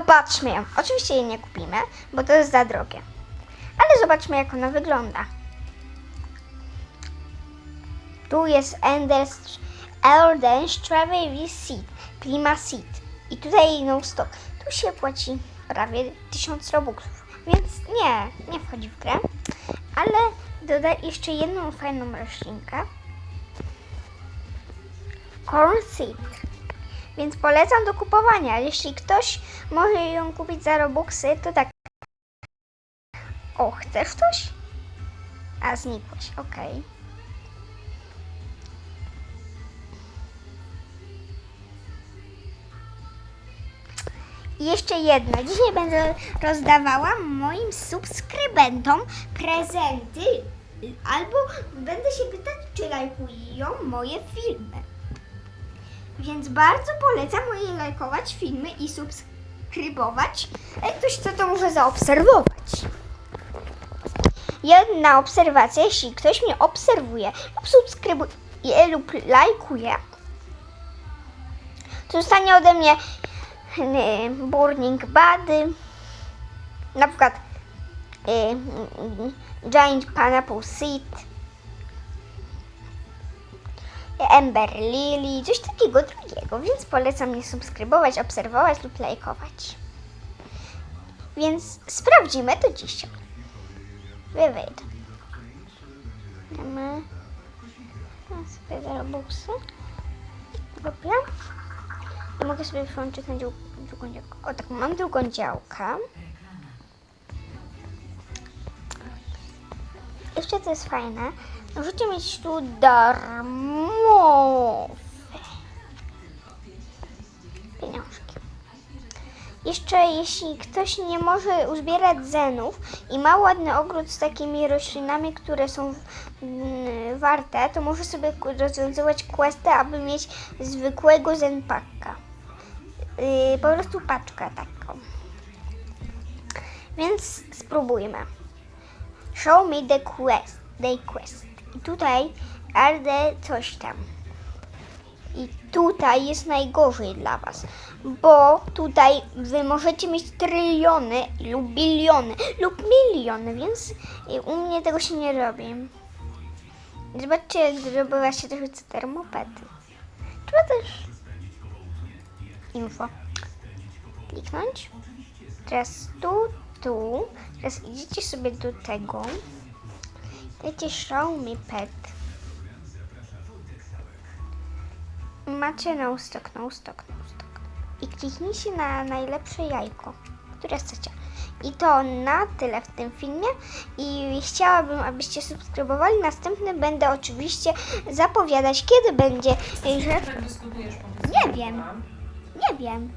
Zobaczmy ją. Oczywiście jej nie kupimy, bo to jest za drogie. Ale zobaczmy, jak ona wygląda. Tu jest Enders Elden Strawberry Seed, Prima Seed. I tutaj no stop. Tu się płaci prawie 1000 robuxów, więc nie, nie wchodzi w grę. Ale dodaj jeszcze jedną fajną roślinkę. Corn Seed. Więc polecam do kupowania. Jeśli ktoś może ją kupić za robuxy, to tak. O, chcesz coś? A, znikłeś, okej. I jeszcze jedno. Dzisiaj będę rozdawała moim subskrybentom prezenty albo będę się pytać, czy lajkują moje filmy. Więc bardzo polecam moje lajkować filmy i subskrybować. Jak ktoś chce, to może zaobserwować. Jedna obserwacja, jeśli ktoś mnie obserwuje lub subskrybuje lub lajkuje, to dostanie ode mnie y, Burning Bady, na przykład y, Giant Pineapple Seed, Ember Lily, coś takiego drugiego, więc polecam mnie subskrybować, obserwować lub lajkować. Więc sprawdzimy to dzisiaj. Wywejdę. Damy dam sobie do robuxy. Dobra. I mogę sobie przyłączyć na dział, drugą działkę. O tak, mam drugą działkę. Jeszcze to jest fajne. Możecie mieć tu darmowe Jeszcze jeśli ktoś nie może uzbierać zenów i ma ładny ogród z takimi roślinami, które są mm, warte, to może sobie rozwiązywać questy, aby mieć zwykłego zenpaka. Yy, po prostu paczkę taką. Więc spróbujmy. Show me the quest. The quest. I tutaj ardę coś tam. I tutaj jest najgorzej dla Was, bo tutaj Wy możecie mieć tryliony lub biliony lub miliony, więc y, u mnie tego się nie robi. Zobaczcie, jak zrobiła się trochę termopety. Trzeba też info kliknąć. Teraz tu, tu. Teraz idziecie sobie do tego. Dajcie me pet. Macie stock, stock, no stock. I kliknijcie na najlepsze jajko, które chcecie. I to na tyle w tym filmie. I chciałabym, abyście subskrybowali. Następny będę oczywiście zapowiadać, kiedy będzie, że... Nie wiem. Nie wiem.